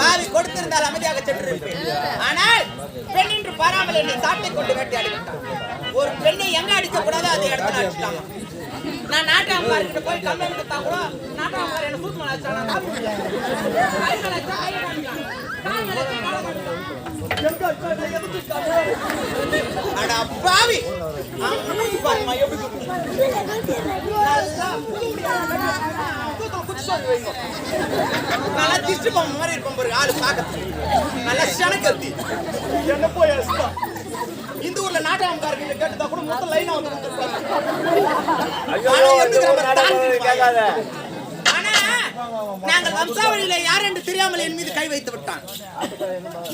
பாவி கொடுத்திருந்தால் அமைதியாக சென்றிருப்பேன் ஆனால் பெண் என்று பாராமல் என்னை சாட்டை கொண்டு வேட்டையாடி விட்டான். ஒரு பெண்ணை எங்க அடிக்க கூடாதோ அதை இடத்துல அடிச்சிட்டாங்க நான் நாட்டாம்பார்கிட்ட போய் கம்ப்ளைண்ட் கொடுத்தா கூட நாட்டாம்பார் என்ன சூட் வச்சானா கை மேல வச்சா கை அட பாவி. அவன் எப்படி நல்லா. வைங்க. நல்லா திருஷ்டி பொம்மை மாதிரி இருப்போம் பாருங்க ஆளு பார்க்கறதுக்கு. நல்லா சனக்கத்தி என்ன போய் அசுத்தா இந்த ஊர்ல நாட்டாமக்காரங்க கேட்டதா கூட மொத்த லைனா வந்து கேட்காத நாங்கள் வம்சாவளியில யார் என்று தெரியாமல் என் மீது கை வைத்து விட்டான்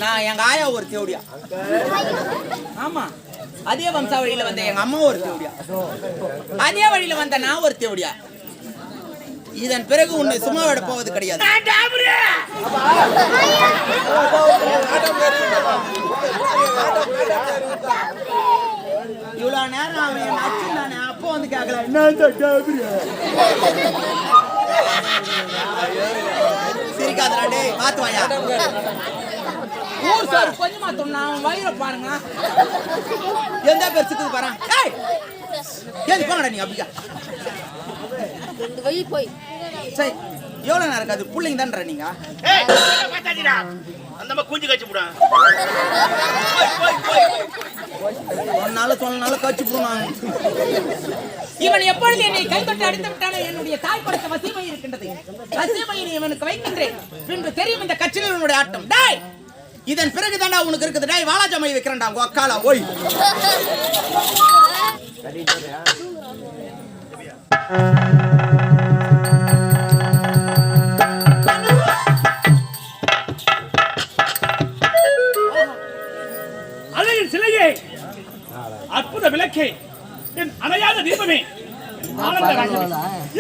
நான் எங்க ஆயா ஒரு தேவடியா ஆமா அதே வம்சாவளியில வந்த எங்க அம்மா ஒரு தேவடியா அதே வழியில வந்த நான் ஒரு தேவடியா இதன் பிறகு உன்னை சும்மா விட போவது கிடையாது. இவ்வளவு நேரம் அவன் என்ன அடிச்சிருந்தானே, அப்போ வந்து கேட்கல? சிரிக்காதடா டேய், மாத்து வாயா. ஊர் சார் கொஞ்சமா சொன்னா அவன் வயிறை பாருங்க. எந்த பேர் சிக்குது பாரு. ஏய் ஏன் போங்கடா நீ அப்படியா. ரெண்டு வழி போய். சரி எவ்வளவு நேரம் இருக்காது பிள்ளைங்க தான்றா நீங்க. அந்த குஞ்சு கட்சி போடா ஒன்னால சொன்னால போனாங்க இவன் எப்பொழுது என்னை கைப்பற்றி அடித்து விட்டானோ என்னுடைய தாய் படுத்த வசிமை இருக்கின்றது. வசிமையை இவனுக்கு வைக்கின்றேன். பின்பு தெரியும் இந்த கட்சியில் உன்னுடைய ஆட்டம். டேய் இதன் பிறகு தாண்டா உனக்கு இருக்குது. டேய் வாலாஜாமை வைக்கிறேன்டா உங்க அக்காலா ஓய். அழகின் அற்புத விளக்கே என் அணையாத தீபமே.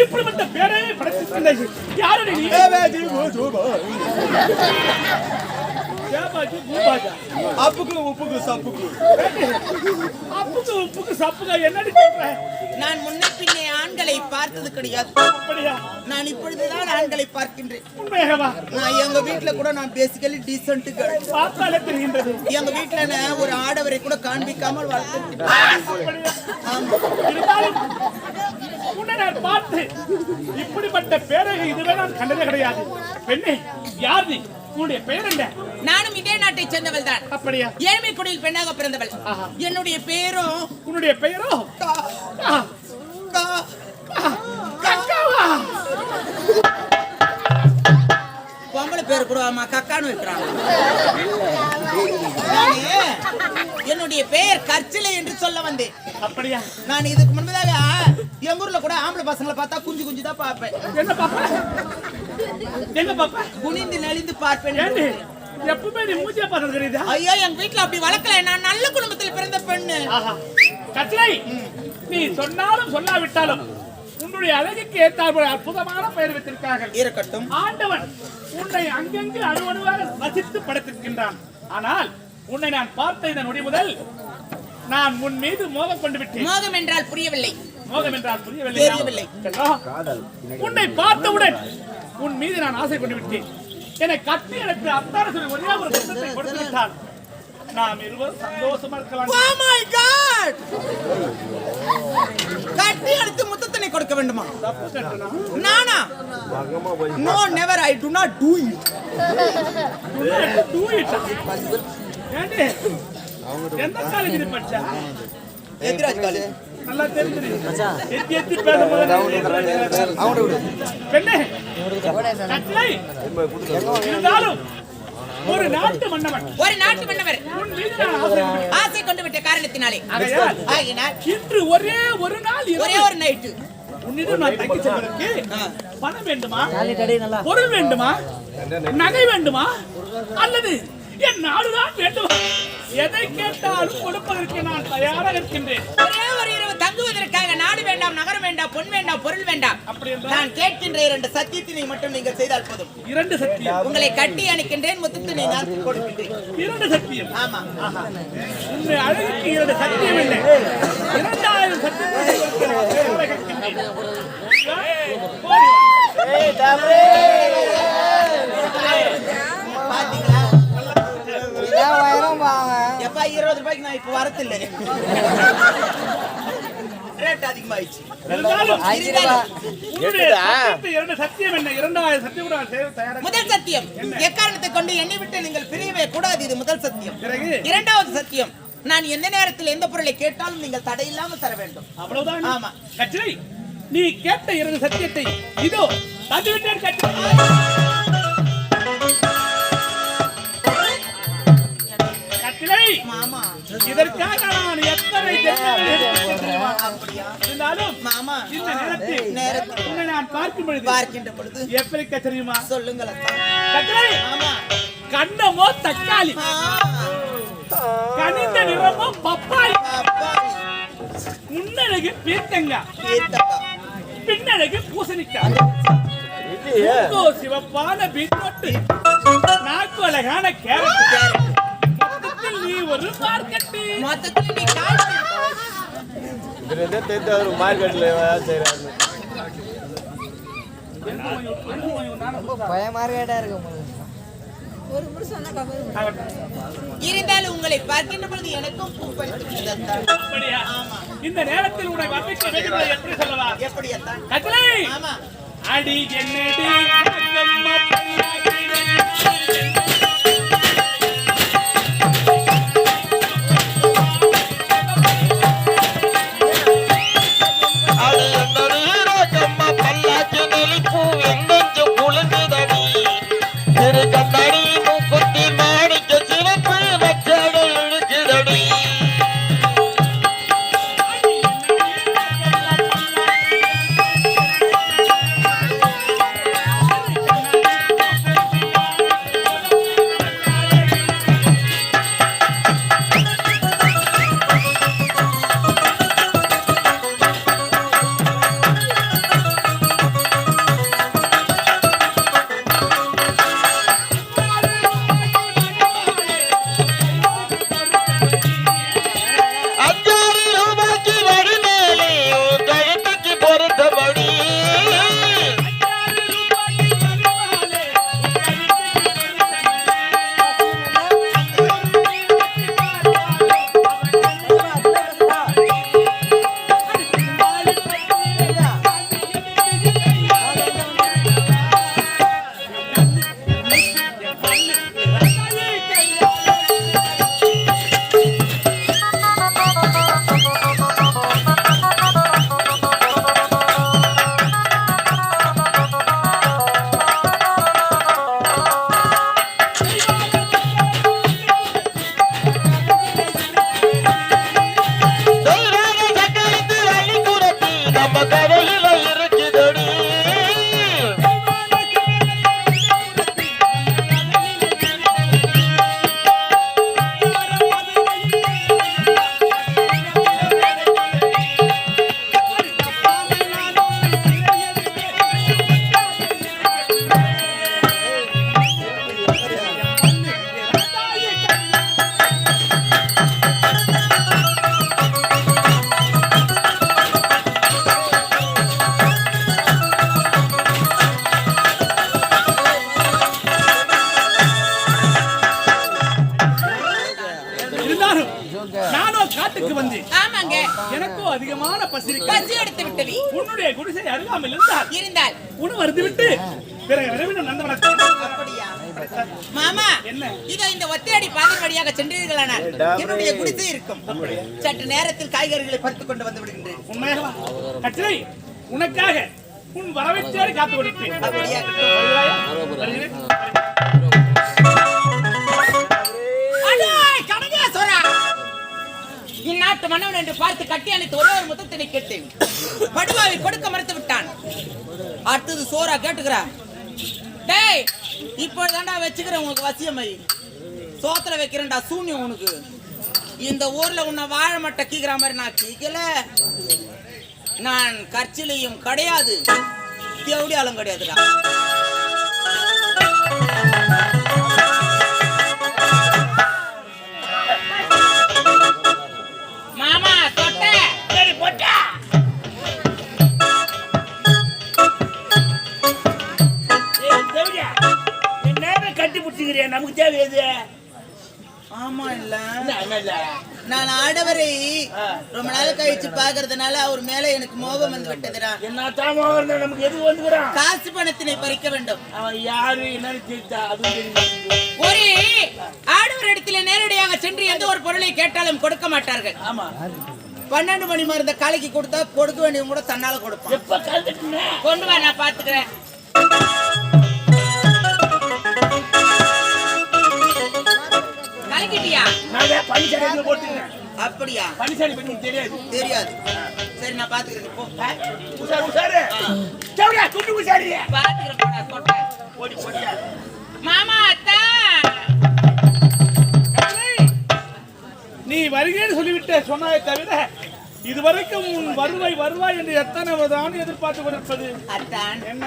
இப்படிப்பட்ட பேரே படைத்திருக்கின்ற யாரு நீ. அப்புக்கு உப்புக்கு சப்புக்கு. அப்புக்கு உப்புக்கு சப்புங்க என்னடி சொல்ற? நான் முன்ன பின்னே ஆண்களை பார்த்தது கிடையாது. நான் இப்பொழுதுதான் ஆண்களை பார்க்கின்றேன். நான் எங்க வீட்ல கூட நான் பேசிக்கலி டீசென்ட் எங்க நான் ஒரு ஆடவரை கூட காண்பிக்காமல் வளர்த்து பார்த்து இப்படிப்பட்ட பேரகை இதுவே நான் கண்டதே கிடையாது. பெண்ணே யார் நீ உன்னுடைய பெயர் என்ன? நானும் இதே நாட்டைச் சேர்ந்தவள் தான் அப்படியா? ஏழ்மை குடியில் பெண்ணாக பிறந்தவள். என்னுடைய பேரும் உன்னுடைய பெயரோ? கா- ஆ, கா- கக்காவா? பொம்பளை பேர் கூட அம்மா கக்கான்னு வைக்கிறாங்க. என்னுடைய பெயர் கற்சிலை என்று சொல்ல வந்தேன். அப்படியா? நான் இதுக்கு முன்பதாக எங்க ஊர்ல கூட ஆம்பளை பசங்களை பார்த்தா குஞ்சு குஞ்சு தான் பார்ப்பேன். என்ன பாப்பா? எங்க பாப்பா? குனிந்து நெளிந்து பார்ப்பேன். எப்பவுமே நீ மூஞ்சியா பார்த்தது கிடையாதா ஐயோ எங்க வீட்ல அப்படி வளர்க்கல. நான் நல்ல குடும்பத்தில் பிறந்த பெண்ணு. கட்டளை நீ சொன்னாலும் சொல்லாவிட்டாலும் உன்னுடைய அழகுக்கு ஏற்றால் அற்புதமான பெயர் வைத்திருக்கார்கள் இருக்கட்டும். ஆண்டவன் உன்னை அங்கங்கு அணுவணுவாக ரசித்து படைத்திருக்கின்றான். ஆனால் உன்னை நான் பார்த்த இந்த நொடி முதல் நான் உன் மீது மோகம் கொண்டு விட்டேன். மோகம் என்றால் புரியவில்லை. மோகம் என்றால் புரியவில்லை. தெரியவில்லை. உன்னை பார்த்தவுடன் உன் மீது நான் ஆசை கொண்டு விட்டேன். என்னை கட்டி எனக்கு அத்தார சொல்லி ஒரே ஒரு கொடுத்து விட்டால் நாம் இருவரும் சந்தோஷமா இருக்கலாம். God! கட்டி எடுத்து முத்தத்தினை கொடுக்க வேண்டுமா? நானா? No never I do not do it do it. ஏண்டி எந்த காலேஜ் நீ படிச்சா? எதிராஜ் காலேஜ் நல்லா தெரிஞ்சு எத்தி எத்தி பேசும்போது பெண்ணே கட்டளை. இருந்தாலும் ஒரு நாட்டு மன்னவன். ஒரு நாட்டு மன்னவர். ஆசை கொண்டு விட்ட காரணத்தினாலே. ஆகையால் ஆகினால் இன்று ஒரே ஒரு நாள் இரவு. ஒரே ஒரு நைட்டு உன்னிடம் நான் தங்கி செல்வதற்கு பணம் வேண்டுமா? பொருள் வேண்டுமா? நகை வேண்டுமா? அல்லது என் நாடுதான் வேண்டுமா? எதை கேட்டாலும் கொடுப்பதற்கு நான் தயாராக இருக்கின்றேன். ஒரே ஒரு இரவு தங்குவதற்காக நாடு வேண்டாம் நகரம் வேண்டாம் பொன் வேண்டாம் பொருள் வேண்டாம் நான் கேட்கின்ற இரண்டு சத்தியத்தினை மட்டும் நீங்கள் செய்தால் போதும். இரண்டு சத்தியம். உங்களை கட்டி அணைக்கின்றேன் முத்துத்தினை நான் கொடுக்கின்றேன். இரண்டு சத்தியம். ஆமா உன்னை அழகுக்கு இரண்டு சத்தியம் இல்லை. இரண்டாயிரம் சத்தியம். பாத்தீங்களா? இருபது ரூபாய்க்கு நான் இப்ப வரத்தில்லை ரேட் அதிகமாயிடுச்சு. முதல் சத்தியம். எக்காரணத்தை கொண்டு என்னை விட்டு நீங்கள் பிரியவே கூடாது? இது முதல் சத்தியம். பிறகு? இரண்டாவது சத்தியம். நான் எந்த நேரத்தில் எந்த பொருளை கேட்டாலும் நீங்கள் தடையில்லாமல் தர வேண்டும். அவ்வளவுதான். ஆமா. கச்சிலை நீ கேட்ட இரண்டு சத்தியத்தை இதோ தந்துவிட்டேன் கச்சிலை மாமா. இதற்காக நான் எத்தனை இருந்தாலும் இந்த நேரத்தில் உன்னை நான் பார்க்கும் பொழுது பார்க்கின்ற பொழுது எப்படி தெரியுமா? சொல்லுங்கள் கண்ணமோ தக்காளி. கனிந்த நிறமோ பப்பாளி. முன்னழகு தீர்த்தப்பா. பின்னழகு பூசணிக்காய். சிவப்பான பீட்ரூட் நாக்கு அழகான கேரட். கேரட். ஒரு மார்க்கெட்டு. மொத்தத்தில் நீ காசு. தெரிஞ்சு செய்கிறாரு ஒரு முறை சொன்னா கவர் இருந்தாலும் உங்களை பார்க்கின்ற பொழுது எனக்கும்? இந்த நேரத்தில் உன்னை வர்ணிக்க வேண்டும்? எப்படி சொல்லவா? எப்படி கட்டளை! அடி மாமா என்ன? இதோ இந்த ஒத்தையடி பாதை வழியாக சென்றீர்களானால் என்னுடைய குடிசை இருக்கும். சற்று நேரத்தில் காய்கறிகளை பறித்துக் கொண்டு வந்து விடுகின்றேன். உனக்காக உன் வரவேற்றேறி காத்து கொடுப்பேன் இந்நாட்டு மன்னவன் என்று பார்த்து கட்டி அணைத்து ஒரே ஒரு முத்தத்தினை கேட்டேன். படுவாவை கொடுக்க மறுத்து விட்டான். அடுத்தது சோறா கேட்டுக்கிறா. டேய் இப்போதாண்டா வச்சுக்கிறேன் உனக்கு வசியமை சோத்துல வைக்கிறேன்டா சூன்யம் உனக்கு. இந்த ஊர்ல உன்னை வாழ மட்டை கீக்கிற மாதிரி நான் கீக்கல. நான் கற்சிலையும் கிடையாது. தேவடியாலும் கிடையாதுடா. நமக்கு தேவை எது ஆமா இல்ல? நான் ஆடவரை. ரொம்ப நாள் கழிச்சு பாக்குறதுனால அவர் மேல எனக்கு மோகம் வந்து விட்டதுடா. நமக்கு எது வந்துக்கிறான் காசு பணத்தினை பறிக்க வேண்டும். அவன் யாரு என்னன்னு ஒரு ஆடவர் இடத்துல நேரடியாக சென்று எந்த ஒரு பொருளை கேட்டாலும் கொடுக்க மாட்டார்கள். ஆமா. பன்னெண்டு மணி மருந்த காலைக்கு கொடுத்தா கொடுக்க வேண்டியவங்க கூட தன்னால கொடுப்பான். கொண்டு வா நான் பாத்துக்கிறேன். கலக்கிட்டியா நான் தான் பனிசாடி போட்டுக்கிறேன். அப்படியா? பனிசாடி பத்தி தெரியாது. தெரியாது. சரி நான் பாத்துக்கிறேன். போ. உஷாரு உஷாரு. சவுடா குண்டு உஷாரு. பாத்துக்கிறேன் போடா, கொட்டை. ஓடி போடியா மாமா அத்தா. நீ வருகிறேன்னு சொல்லிவிட்ட சொன்னாயே தவிர இதுவரைக்கும் உன் வருவாய் வருவாய் என்று எத்தனை தான் எதிர்பார்த்து கொண்டிருப்பது? என்ன?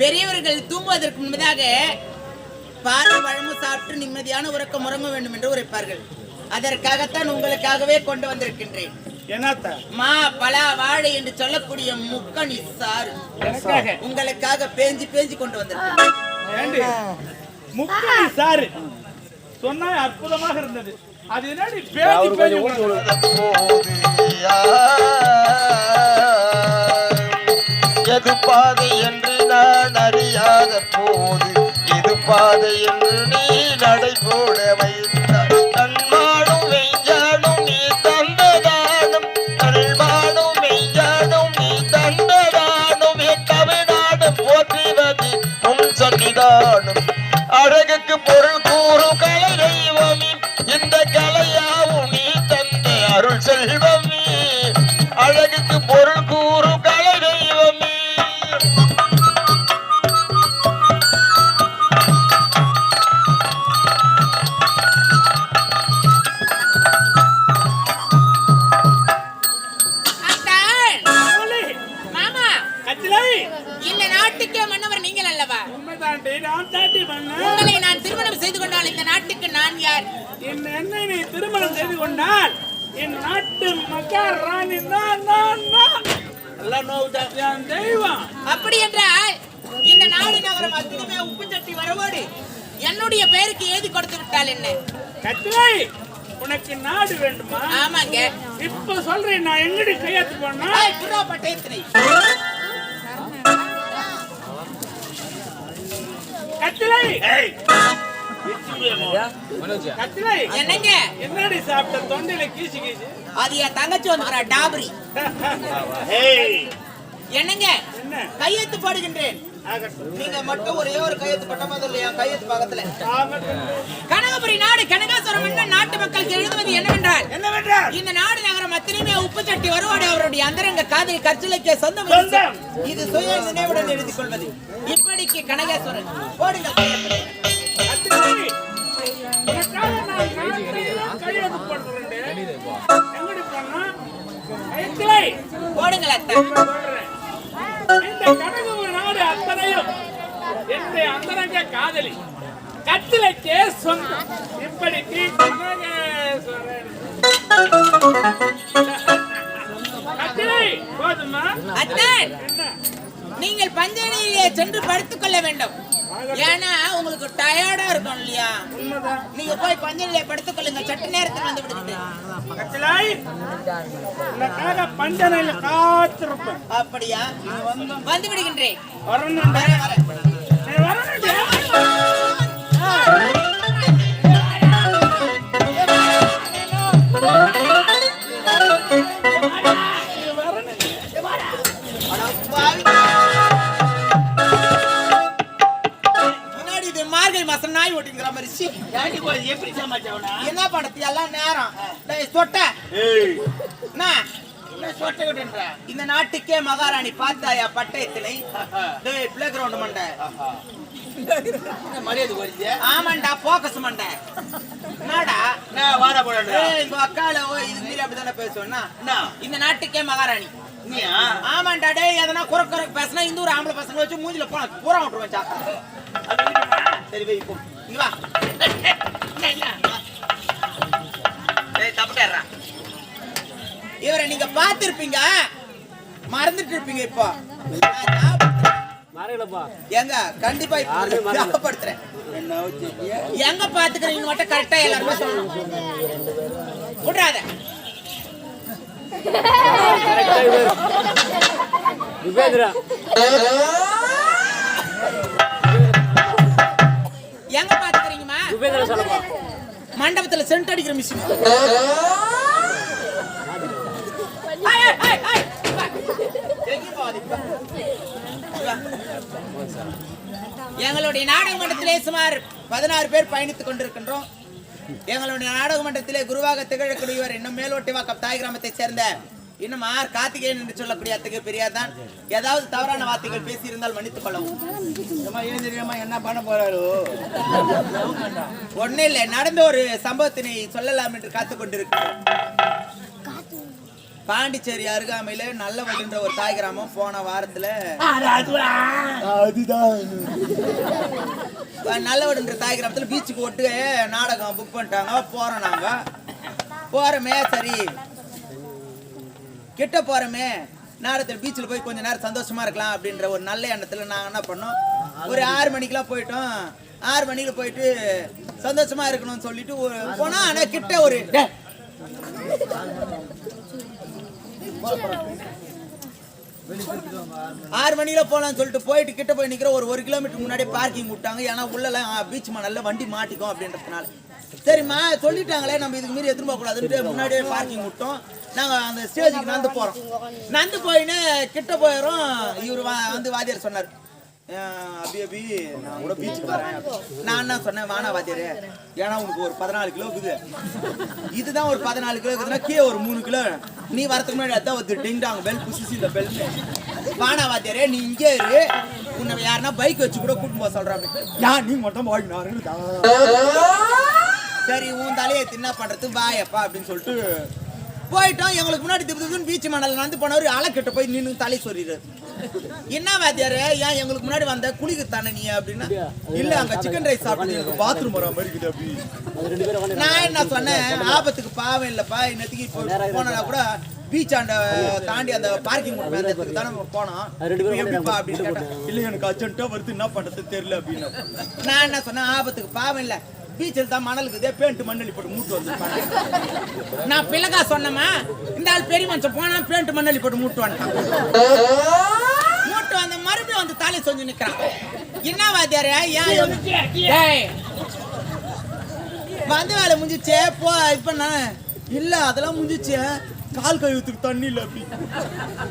பெரியவர்கள் தூங்குவதற்கு முன்பதாக பால் பழமும் சாப்பிட்டு நிம்மதியான உறக்கம் உறங்க வேண்டும் என்று உரைப்பார்கள். அதற்காகத்தான் உங்களுக்காகவே கொண்டு வந்திருக்கின்றேன். என்னத்த? மா பலா வாழை என்று சொல்லக்கூடிய முக்கணி சாறு. எனக்காக. உங்களுக்காக பேஞ்சு பேஞ்சு கொண்டு வந்திருக்கேன் முக்கணி அற்புதமாக இருந்தது. அது என்னடி? எது பாதை என்று நான் அறியாத போது பாதையில் நீ நடை போட வைத்தாய் கத்திலை உனக்கு நாடு வேண்டுமா? ஆமாங்க. இப்ப சொல்றேன் நான் எங்கடி கையெழுத்து போனா கத்திலை என்னங்க? என்னடி சாப்பிட்ட தொண்டையில கீசி கீசி? அது என் தங்கச்சி வந்துக்கிறா டாபரி. ஏய் என்னங்க? என்ன? கையெழுத்து போடுகின்றேன். நீங்க மட்டும் ஒரே ஒரு கையெழுத்து பக்கத்துல. கனகபுரி நாடு கனகாசுரம் என்ன நாட்டு மக்களுக்கு எழுதுவது என்னவென்றால் என்னவென்றால்? இந்த நாடு நகரம் அத்தனையுமே உப்பு சட்டி வருவோடு அவருடைய அந்தரங்க காதலி கற்சிலைக்கு சொந்தம். இது சுய நினைவுடன் எழுதிக் கொள்வது. இப்படிக்கு கனகேஸ்வரன் போடுங்க கையெழுத்து. கத்திலைக்கே சொந்தம் இப்படிக்கு நீங்கள் பஞ்சனையிலே சென்று படுத்துக் கொள்ள வேண்டும். ஏன்னா உங்களுக்கு டயர்டா இருக்கும் இல்லையா? நீங்க போய் பஞ்சனையிலே படுத்துக் கொள்ளுங்க. சற்று நேரத்தில் வந்து உனக்காக பஞ்சனையில் காத்திருப்பேன். அப்படியா? வந்து விடுகின்றேன். இந்த நாட்டுக்கே மகாராணி பார்த்தாயா பட்டயத்தினை டேய் பிளே கிரவுண்ட் மண்டை வருது ஆமாண்டா போக்கஸ் மண்டை. என்னடா? வாடா போடா. ஏய் இந்த அக்கால இது மீறி அப்படிதானே பேசுவேன்னா? இந்த நாட்டுக்கே மகாராணி. ஆமாண்டா டேய் எதனா குறை பேசினா இந்த ஊர் ஆம்பளை பசங்க வச்சு மூஞ்சில போன பூரா விட்டுருவேன் சாக்கா? சரி வை போ. இங்க வா. ஏய் தப்பிட்டேறா இவரை நீங்க பார்த்திருப்பீங்க. மறந்துட்டு இருப்பீங்க இப்போ ஏங்க கண்டிப்பா ஞாபகப்படுத்துறேன். எங்க பாத்துக்கிறீங்க மட்டும் கரெக்டா எல்லாருமே சொல்லணும். விட்றாத. எங்க பாத்துக்கிறீங்கம்மா மண்டபத்துல சென்ட் அடிக்கிற மிஷின் எங்களுடைய நாடக மன்றத்திலே சுமார் பதினாறு பேர் பயணித்துக் கொண்டிருக்கின்றோம். எங்களுடைய நாடக மன்றத்திலே குருவாக திகழக்கூடியவர் இன்னும் மேலோட்டி வாக்கம் தாய் கிராமத்தை சேர்ந்த இன்னும் ஆர் கார்த்திகேயன் என்று சொல்லக்கூடிய அத்தகைய பெரியார் தான். ஏதாவது தவறான வார்த்தைகள் பேசியிருந்தால் மன்னித்துக் கொள்ளவும். என்ன பண்ண போறாரு? ஒண்ணு இல்லை நடந்த ஒரு சம்பவத்தினை சொல்லலாம் என்று காத்துக் கொண்டிருக்கிறோம். பாண்டிச்சேரி அருகாமையில நல்லவடுன்ற ஒரு தாய் கிராமம் போன வாரத்துல. நல்லவடுன்ற தாய் கிராமத்துல பீச்சுக்கு ஒட்டு நாடகம் புக் பண்ணிட்டாங்க. போறோம் நாங்க. போறோமே சரி. கிட்ட போறோமே. நாடகத்தில் பீச்சில் போய் கொஞ்ச நேரம் சந்தோஷமா இருக்கலாம் அப்படின்ற ஒரு நல்ல எண்ணத்துல நாங்க என்ன பண்ணோம்? ஒரு ஆறு மணிக்கெல்லாம் போயிட்டோம். ஆறு மணிக்கு போயிட்டு சந்தோஷமா இருக்கணும்னு சொல்லிட்டு ஒரு போனா ஆனா கிட்ட ஒரு ஆறு மணியில போகலாம்னு சொல்லிட்டு போயிட்டு கிட்ட போய் நிக்கிற ஒரு ஒரு கிலோமீட்டர் முன்னாடி பார்க்கிங் விட்டாங்க. ஏன்னா உள்ளலாம் பீச் மணல்ல வண்டி மாட்டிக்கும் அப்படின்றதுனால. சரிம்மா சொல்லிட்டாங்களே நம்ம இதுக்கு மீறி எதிர்பார்க்க போக கூடாதுன்ட்டு முன்னாடியே பார்க்கிங் விட்டோம். நாங்க அந்த ஸ்டேஜுக்கு நடந்து போறோம். நடந்து போயின்னு கிட்ட போயிடும் இவர் வந்து வாத்தியார் சொன்னார். அபி அபி நான் கூட பீச்சுக்கு வரேன். நான் என்ன சொன்னேன் வானா வாத்தியாரே. ஏன்னா உனக்கு ஒரு பதினாலு கிலோ இருக்குது. இதுதான் ஒரு பதினாலு கிலோ இருக்குதுன்னா கீழே ஒரு மூணு கிலோ. நீ வரதுக்கு முன்னாடி அதான் ஒரு டிங் டாங் பெல் புசிசி இந்த பெல் வானா வாத்தியாரே நீ இங்கே இரு. உன்னை யாருன்னா பைக் வச்சு கூட கூட்டிட்டு போக சொல்றாங்க. யா நீ மட்டும் போயினாரு சரி உன் தலையை தின்னா பண்றது பாயப்பா அப்படின்னு சொல்லிட்டு போயிட்டோம் எங்களுக்கு முன்னாடி திப்பு திப்புன்னு பீச் மணல் நடந்து போனவர் அலைக்கிட்ட போய் நின்று தலை சொல்லிடுறாரு என்ன வாத்தியாரு ஏன் எங்களுக்கு முன்னாடி வந்த குளிக்கு தானே நீ அப்படின்னா? இல்ல அங்க சிக்கன் ரைஸ் சாப்பிட்டு எனக்கு பாத்ரூம் வர மாதிரி இருக்குது அப்படி. நான் என்ன சொன்னேன்? ஆபத்துக்கு பாவம் இல்லப்பா. இன்னத்துக்கு இப்போ போனா கூட பீச் ஆண்ட தாண்டி அந்த பார்க்கிங் இடத்துக்கு தானே போனோம். எப்படிப்பா அப்படின்னு கேட்டேன் இல்ல எனக்கு அர்ஜென்ட்டா வருது. என்ன பண்றது தெரியல அப்படின்னு. நான் என்ன சொன்னேன்? ஆபத்துக்கு பாவம் இல்ல. பீச்சில் தான் மணலுக்குதே பேண்ட் மண்ணலி போட்டு மூட்டு வந்து நான் பிள்ளைகா சொன்னமா இந்த ஆள் பெரிய மனுஷன் போனா பேண்ட் மண்ணலி போட்டு மூட்டு வந்துட்டான் மூட்டு வந்த மறுபடியும் வந்து தாலி சொஞ்சு நிக்கிறான். என்ன வாத்தியாரு? ஏன் வந்து- வேலை முடிஞ்சிச்சே போ இப்ப நான் இல்ல அதெல்லாம் முடிஞ்சிச்சே. கால் கழுவுத்துக்கு தண்ணி இல்லை அப்படி.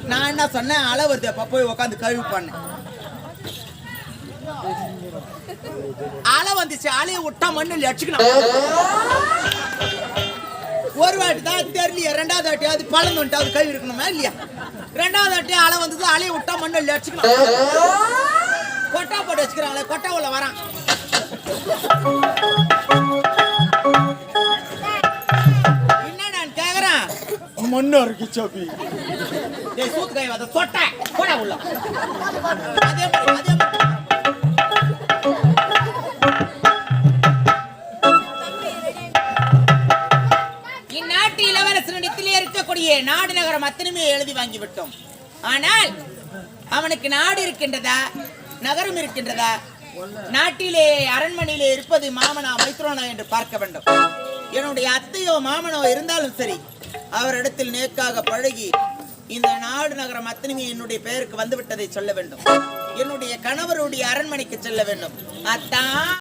நான் என்ன சொன்னேன்? அளவு வருது அப்போ போய் உட்காந்து கழுவு பண்ணேன். அலை வந்துச்சு அலைய விட்டா மண்ணில் அடிச்சுக்கலாம். ஒரு வாட்டி தான் தெரியலையே ரெண்டாவது வாட்டி அது பழந்து வந்துட்டு அது கை இருக்கணுமா இல்லையா? ரெண்டாவது வாட்டி அலை வந்தது அலைய விட்டா மண்ணில் அடிச்சுக்கலாம். கொட்டா போட்டு வச்சுக்கிறாங்களே கொட்டா உள்ள வரான். என்னடான்னு கேக்குறான்? மண்ணு இருக்கு சபி. டேய் சூத்து கை வத சொட்ட. போடா உள்ள. அதே மாதிரி அதே மாதிரி. இருக்கக்கூடிய நாடு நகரம் அத்தனையுமே எழுதி வாங்கி விட்டோம் ஆனால் அவனுக்கு நாடு இருக்கின்றதா? நகரம் இருக்கின்றதா? நாட்டிலே அரண்மனையிலே இருப்பது மாமனா மைத்ரோனா என்று பார்க்க வேண்டும். என்னுடைய அத்தையோ மாமனோ இருந்தாலும் சரி அவரிடத்தில் நேக்காக பழகி இந்த நாடு நகரம் அத்தனையுமே என்னுடைய பெயருக்கு வந்துவிட்டதை சொல்ல வேண்டும். என்னுடைய கணவருடைய அரண்மனைக்கு செல்ல வேண்டும். அத்தான்